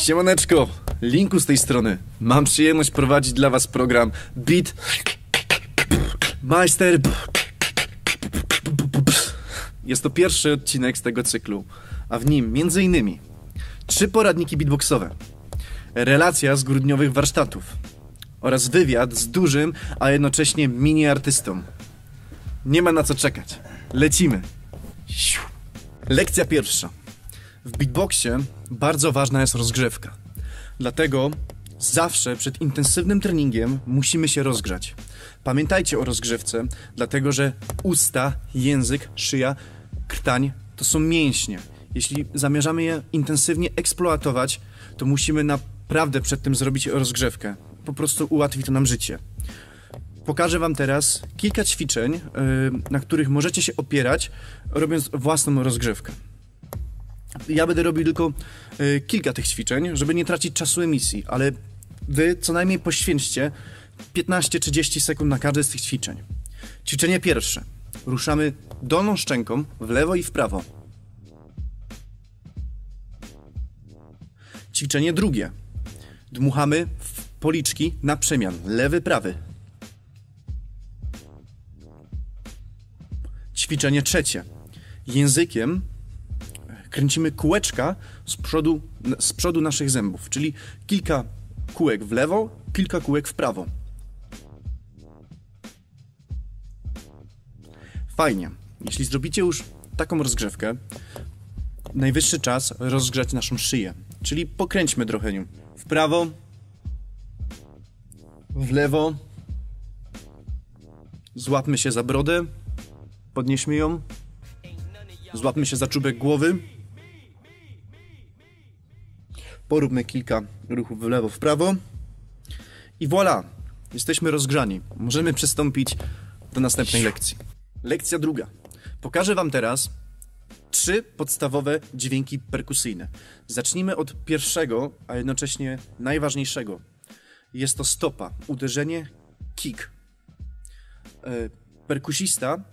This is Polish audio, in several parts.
Siemaneczko, Linku z tej strony. Mam przyjemność prowadzić dla was program Beat Meister. Jest to pierwszy odcinek z tego cyklu, a w nim innymi trzy poradniki beatboxowe, relacja z grudniowych warsztatów oraz wywiad z dużym, a jednocześnie mini artystą. Nie ma na co czekać. Lecimy. Lekcja pierwsza. W beatboxie bardzo ważna jest rozgrzewka. Dlatego zawsze przed intensywnym treningiem musimy się rozgrzać. Pamiętajcie o rozgrzewce, dlatego że usta, język, szyja, krtań to są mięśnie. Jeśli zamierzamy je intensywnie eksploatować, to musimy naprawdę przed tym zrobić rozgrzewkę. Po prostu ułatwi to nam życie. Pokażę Wam teraz kilka ćwiczeń, yy, na których możecie się opierać, robiąc własną rozgrzewkę. Ja będę robił tylko y, kilka tych ćwiczeń, żeby nie tracić czasu emisji, ale wy co najmniej poświęćcie 15-30 sekund na każde z tych ćwiczeń. Ćwiczenie pierwsze. Ruszamy dolną szczęką w lewo i w prawo. Ćwiczenie drugie. Dmuchamy w policzki na przemian. Lewy, prawy. Ćwiczenie trzecie. Językiem kręcimy kółeczka z przodu, z przodu naszych zębów, czyli kilka kółek w lewo, kilka kółek w prawo. Fajnie. Jeśli zrobicie już taką rozgrzewkę, najwyższy czas rozgrzać naszą szyję. Czyli pokręćmy trochę nią w prawo, w lewo, złapmy się za brodę, podnieśmy ją, złapmy się za czubek głowy, Poróbmy kilka ruchów w lewo, w prawo. I voilà! Jesteśmy rozgrzani. Możemy przystąpić do następnej lekcji. Lekcja druga. Pokażę Wam teraz trzy podstawowe dźwięki perkusyjne. Zacznijmy od pierwszego, a jednocześnie najważniejszego. Jest to stopa, uderzenie, kick. E, perkusista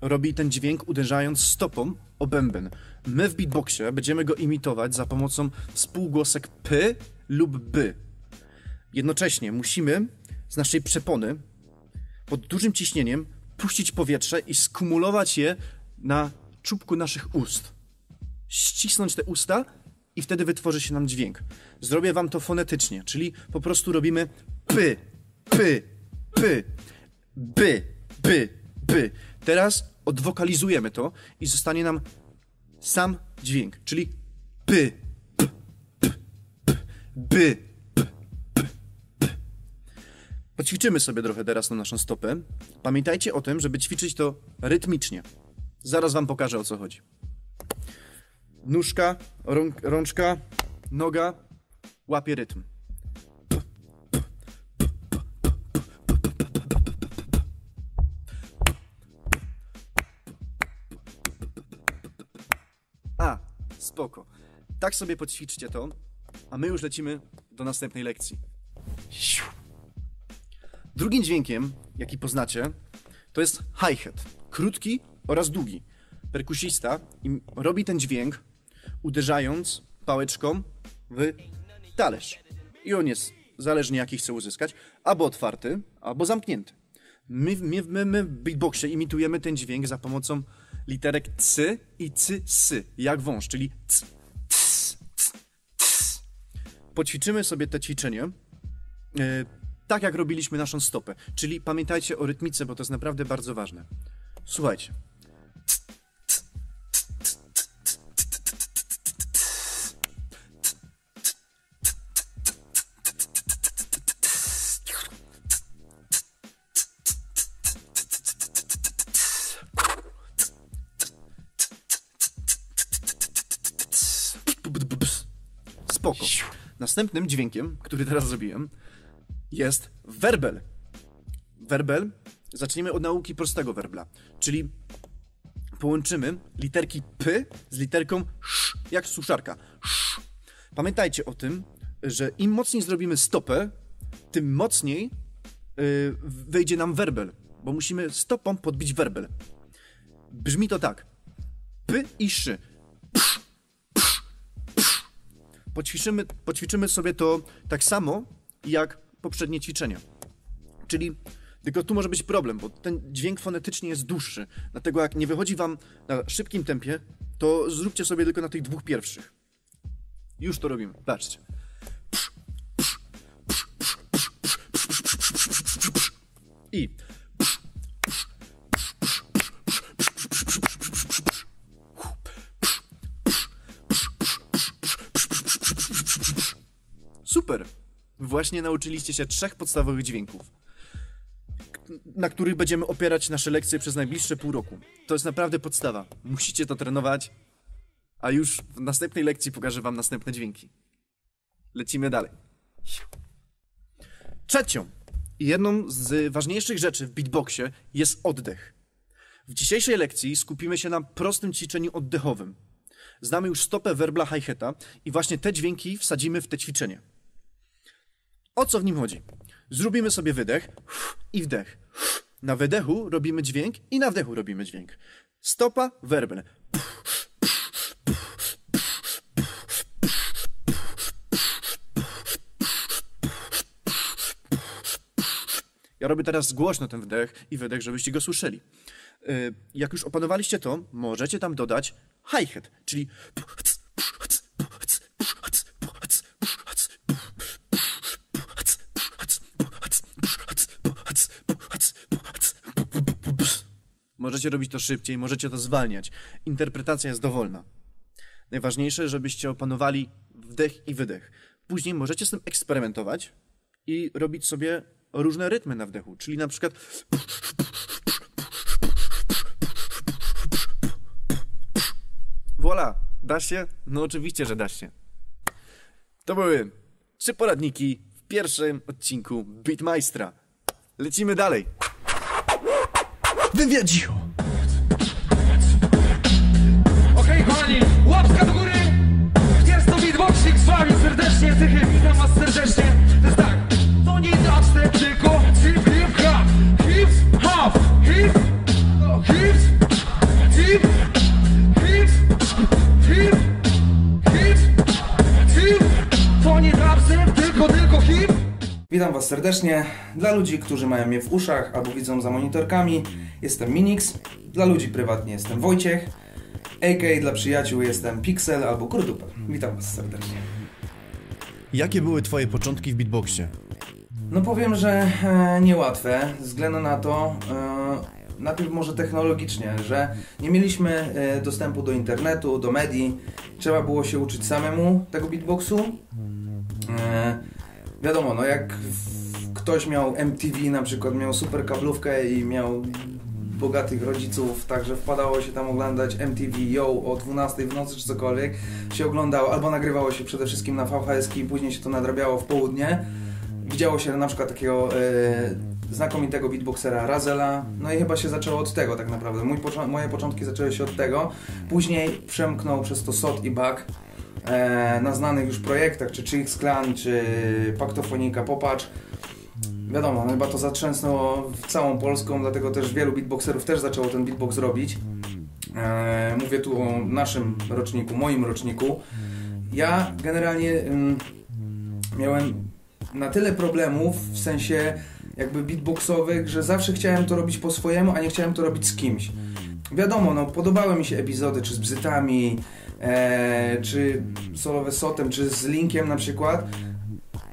robi ten dźwięk uderzając stopą o bęben. My w beatboxie będziemy go imitować za pomocą współgłosek p lub b. Jednocześnie musimy z naszej przepony pod dużym ciśnieniem puścić powietrze i skumulować je na czubku naszych ust. Ścisnąć te usta i wtedy wytworzy się nam dźwięk. Zrobię wam to fonetycznie, czyli po prostu robimy p, p, p, b, b, b. Teraz odwokalizujemy to i zostanie nam sam dźwięk, czyli p, p, p, p, by, p, p, p. Poćwiczymy sobie trochę teraz na naszą stopę. Pamiętajcie o tym, żeby ćwiczyć to rytmicznie. Zaraz wam pokażę o co chodzi. Nóżka, rąk, rączka, noga, łapie rytm. Spoko. Tak sobie poćwiczcie to, a my już lecimy do następnej lekcji. Drugim dźwiękiem, jaki poznacie, to jest hi-hat. Krótki oraz długi. Perkusista robi ten dźwięk uderzając pałeczką w talerz. I on jest, zależnie jaki chce uzyskać, albo otwarty, albo zamknięty. My, my, my, my w beatboxie imitujemy ten dźwięk za pomocą literek c i c, s, jak wąż, czyli c, cs, cs, cs. Poćwiczymy sobie te ćwiczenie yy, tak, jak robiliśmy naszą stopę. Czyli pamiętajcie o rytmice, bo to jest naprawdę bardzo ważne. Słuchajcie. Spoko. Następnym dźwiękiem, który teraz zrobiłem, jest werbel. Werbel, zacznijmy od nauki prostego werbla, czyli połączymy literki P z literką sz, jak suszarka. Sz. Pamiętajcie o tym, że im mocniej zrobimy stopę, tym mocniej yy, wejdzie nam werbel, bo musimy stopą podbić werbel. Brzmi to tak. P i szy. Poćwiczymy, poćwiczymy sobie to tak samo jak poprzednie ćwiczenia. Czyli tylko tu może być problem, bo ten dźwięk fonetycznie jest dłuższy. Dlatego jak nie wychodzi wam na szybkim tempie, to zróbcie sobie tylko na tych dwóch pierwszych. Już to robimy. Patrzcie. I Właśnie nauczyliście się trzech podstawowych dźwięków, na których będziemy opierać nasze lekcje przez najbliższe pół roku. To jest naprawdę podstawa. Musicie to trenować, a już w następnej lekcji pokażę wam następne dźwięki. Lecimy dalej. Trzecią i jedną z ważniejszych rzeczy w beatboxie jest oddech. W dzisiejszej lekcji skupimy się na prostym ćwiczeniu oddechowym. Znamy już stopę werbla hi-hata i właśnie te dźwięki wsadzimy w te ćwiczenie. O co w nim chodzi? Zrobimy sobie wydech i wdech. Na wydechu robimy dźwięk i na wdechu robimy dźwięk. Stopa, werbel. Ja robię teraz głośno ten wdech i wydech, żebyście go słyszeli. Y, Jak już opanowaliście to, możecie tam dodać hi-hat, czyli Możecie robić to szybciej, możecie to zwalniać. Interpretacja jest dowolna. Najważniejsze, żebyście opanowali wdech i wydech. Później możecie z tym eksperymentować i robić sobie różne rytmy na wdechu, czyli na przykład Voila, dasz się? No oczywiście, że dasz się. To były trzy poradniki w pierwszym odcinku Beatmaestra. Lecimy dalej. Wywiadziło. Serdecznie, tychy, witam was serdecznie. To jest tak, to nie dubstep, tylko hip hip hop, hip hop, hip, hip, hip, hip, hip, hip, hip. To nie dubstep, tylko, tylko hip. Witam Was serdecznie. Dla ludzi, którzy mają mnie w uszach albo widzą za monitorkami, jestem Minix. Dla ludzi prywatnie jestem Wojciech. AK dla przyjaciół jestem Pixel albo Kurdupel. Witam Was serdecznie. Jakie były twoje początki w beatboxie? No powiem, że e, niełatwe, ze względu na to, e, najpierw może technologicznie, że nie mieliśmy e, dostępu do internetu, do medii, trzeba było się uczyć samemu tego beatboxu. E, wiadomo, no jak ktoś miał MTV na przykład, miał super kablówkę i miał bogatych rodziców, także wpadało się tam oglądać MTV Yo o 12 w nocy czy cokolwiek się oglądało, albo nagrywało się przede wszystkim na VHS i później się to nadrabiało w południe. Widziało się na przykład takiego e, znakomitego beatboxera Razela, no i chyba się zaczęło od tego tak naprawdę. Mój moje początki zaczęły się od tego. Później przemknął przez to Sot i Bak e, na znanych już projektach, czy Chicks Clan, czy Paktofonika Popacz. Wiadomo, no chyba to zatrzęsnęło całą Polską, dlatego też wielu beatboxerów też zaczęło ten beatbox robić. E, mówię tu o naszym roczniku, moim roczniku. Ja generalnie ym, miałem na tyle problemów w sensie jakby beatboxowych, że zawsze chciałem to robić po swojemu, a nie chciałem to robić z kimś. Wiadomo, no podobały mi się epizody, czy z bzytami, e, czy solowe sotem, czy z linkiem na przykład,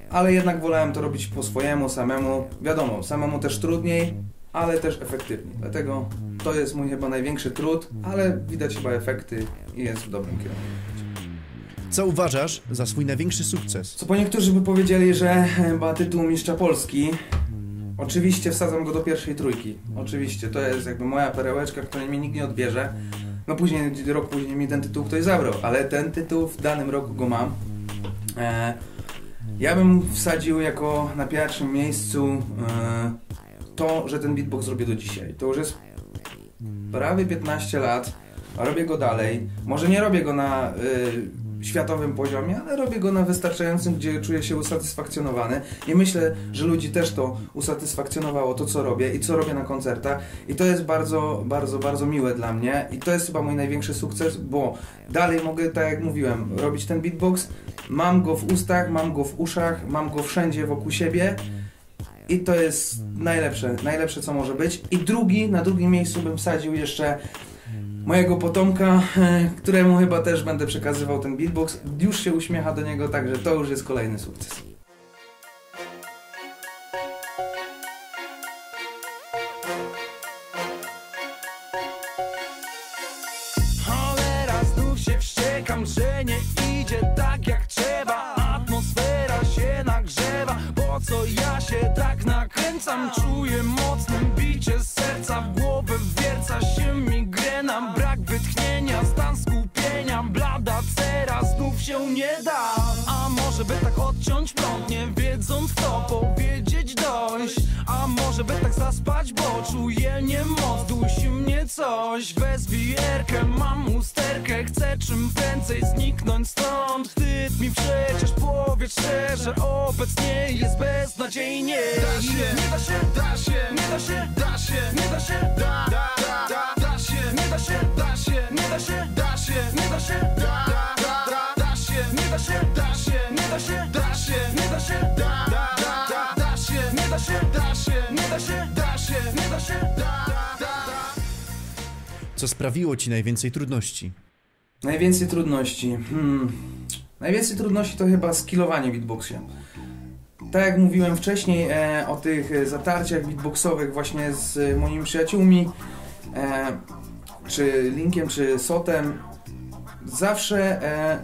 ale jednak wolałem to robić po swojemu, samemu. Wiadomo, samemu też trudniej, ale też efektywniej. Dlatego to jest mój chyba największy trud, ale widać chyba efekty i jest w dobrym kierunku. Co uważasz za swój największy sukces? Co po niektórzy by powiedzieli, że chyba tytuł mistrza Polski. Oczywiście wsadzam go do pierwszej trójki. Oczywiście, to jest jakby moja perełeczka, której mi nikt nie odbierze. No później, rok później mi ten tytuł ktoś zabrał, ale ten tytuł w danym roku go mam. E, ja bym wsadził jako na pierwszym miejscu e, to, że ten beatbox robię do dzisiaj. To już jest prawie 15 lat, robię go dalej. Może nie robię go na y, światowym poziomie, ale robię go na wystarczającym, gdzie czuję się usatysfakcjonowany. I myślę, że ludzi też to usatysfakcjonowało, to co robię i co robię na koncertach. I to jest bardzo, bardzo, bardzo miłe dla mnie. I to jest chyba mój największy sukces, bo dalej mogę, tak jak mówiłem, robić ten beatbox, mam go w ustach, mam go w uszach, mam go wszędzie wokół siebie. I to jest najlepsze, najlepsze co może być. I drugi, na drugim miejscu bym wsadził jeszcze mojego potomka, e, któremu chyba też będę przekazywał ten beatbox. Już się uśmiecha do niego, także to już jest kolejny sukces. Cholera, znów się wściekam, że nie idzie tak jak trzeba Atmosfera się nagrzewa, po co ja się tak nakręcam Czuję mocnym coś Wezwij erkę, mam usterkę, chcę czym prędzej zniknąć stąd Wstyd mi przecież, powiedz szczerze, obecnie jest beznadziejnie Da się, nie da się, da się, nie da się, da się, nie da się, da, da, da, da się, nie da się, da się, nie da się, da się, nie da się, da, da, da, da się, nie da się, da się, nie da się, da się, nie da się, da, da, da, da się, nie da się, da się, nie da się, da się, nie da się, da. Co sprawiło ci najwięcej trudności? Najwięcej trudności. Hmm. Najwięcej trudności to chyba skillowanie beatboxie. Tak jak mówiłem wcześniej e, o tych e, zatarciach beatboxowych właśnie z e, moimi przyjaciółmi, e, czy Linkiem, czy Sotem, zawsze, e,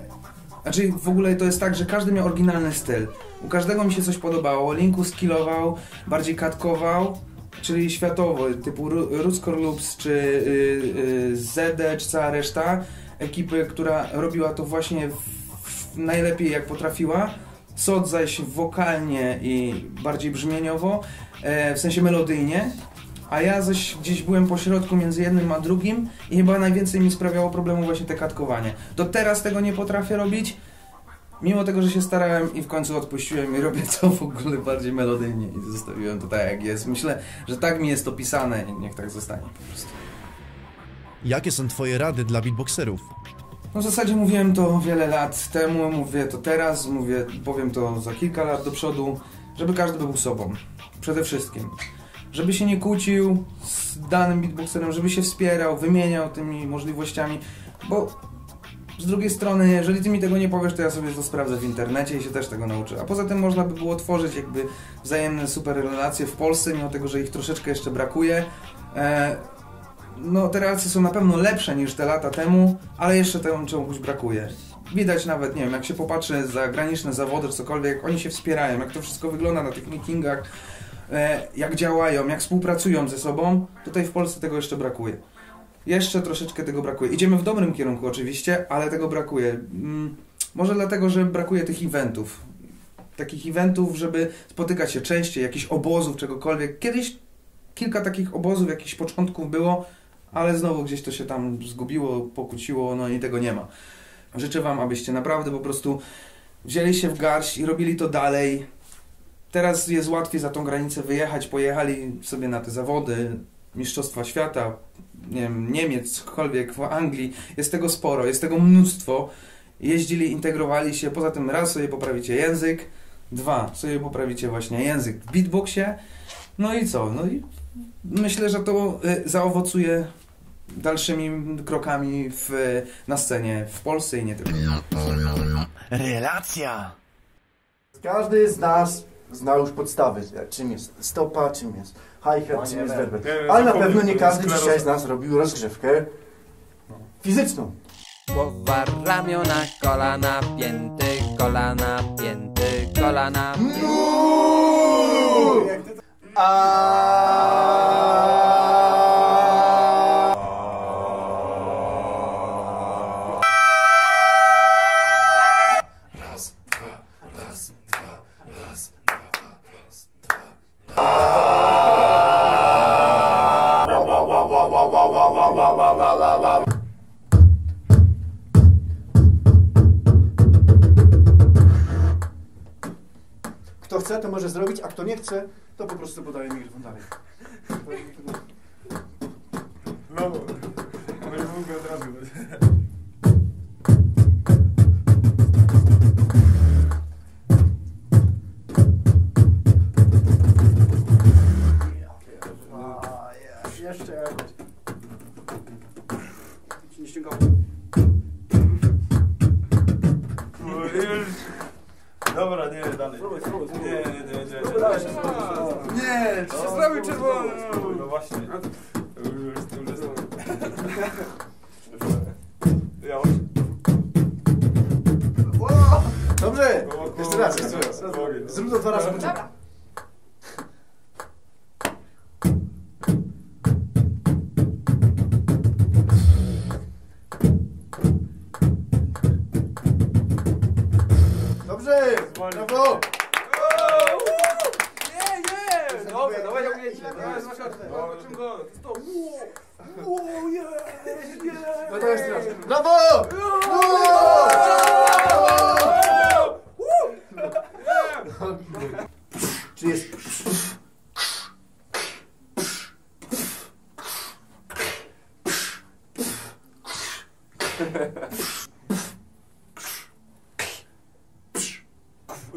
znaczy w ogóle to jest tak, że każdy miał oryginalny styl. U każdego mi się coś podobało. Linku skillował, bardziej katkował, czyli światowo, typu Ru- Ruskor Loops, czy y, y, ZD, czy cała reszta ekipy, która robiła to właśnie w, najlepiej jak potrafiła. Sod zaś wokalnie i bardziej brzmieniowo, e, w sensie melodyjnie, a ja zaś gdzieś byłem po środku między jednym a drugim i chyba najwięcej mi sprawiało problemu właśnie te katkowanie. Do teraz tego nie potrafię robić, mimo tego, że się starałem i w końcu odpuściłem i robię to w ogóle bardziej melodyjnie i zostawiłem to tak jak jest. Myślę, że tak mi jest opisane i niech tak zostanie po prostu. Jakie są twoje rady dla beatboxerów? No w zasadzie mówiłem to wiele lat temu, mówię to teraz, mówię, powiem to za kilka lat do przodu, żeby każdy był sobą. Przede wszystkim. Żeby się nie kłócił z danym beatboxerem, żeby się wspierał, wymieniał tymi możliwościami, bo z drugiej strony, jeżeli ty mi tego nie powiesz, to ja sobie to sprawdzę w internecie i się też tego nauczę. A poza tym można by było tworzyć jakby wzajemne super relacje w Polsce, mimo tego, że ich troszeczkę jeszcze brakuje. E, no te relacje są na pewno lepsze niż te lata temu, ale jeszcze temu czegoś brakuje. Widać nawet, nie wiem, jak się popatrzy za graniczne zawody cokolwiek, oni się wspierają, jak to wszystko wygląda na tych meetingach, e, jak działają, jak współpracują ze sobą. Tutaj w Polsce tego jeszcze brakuje. Jeszcze troszeczkę tego brakuje. Idziemy w dobrym kierunku oczywiście, ale tego brakuje. Mm, może dlatego, że brakuje tych eventów. Takich eventów, żeby spotykać się częściej, jakichś obozów, czegokolwiek. Kiedyś kilka takich obozów, jakichś początków było, ale znowu gdzieś to się tam zgubiło, pokłóciło, no i tego nie ma. Życzę Wam, abyście naprawdę po prostu wzięli się w garść i robili to dalej. Teraz jest łatwiej za tą granicę wyjechać, pojechali sobie na te zawody, Mistrzostwa Świata, nie wiem, Niemiec, cokolwiek, w Anglii. Jest tego sporo, jest tego mnóstwo. Jeździli, integrowali się, poza tym raz sobie poprawicie język, dwa, sobie poprawicie właśnie język w beatboxie, no i co? No i myślę, że to y, zaowocuje dalszymi krokami w, na scenie w Polsce i nie tylko. Relacja! Każdy z nas zna już podstawy, czym jest stopa, czym jest hi-hat, czym jest werber. Ale na pewno nie każdy dzisiaj z nas robił rozgrzewkę fizyczną. Głowa, ramiona, kolana, pięty, kolana, pięty, kolana, pięty. chce, może zrobić, a kto nie chce, to po prostu podaje mikrofon dalej. Olha. Tá.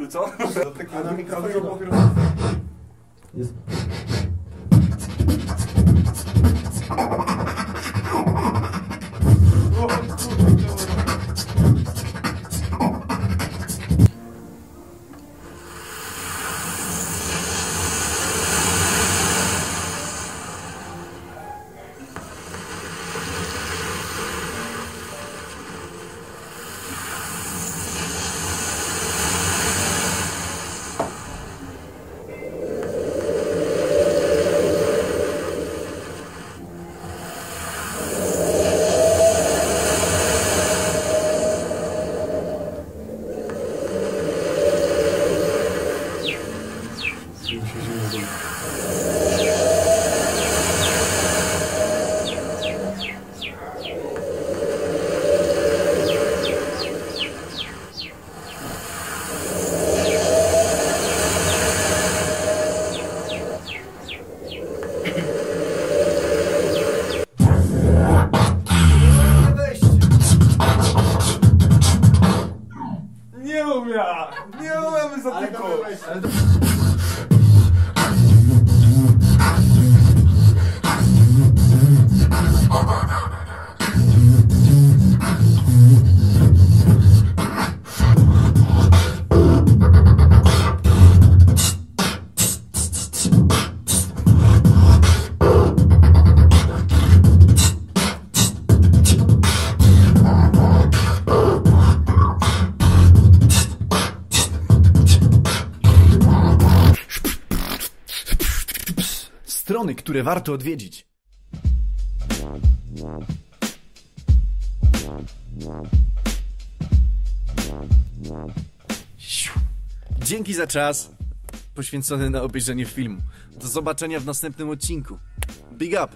Co? A na mikrofonie to... Nie Strony, które warto odwiedzić. Dzięki za czas poświęcony na obejrzenie filmu. Do zobaczenia w następnym odcinku. Big up!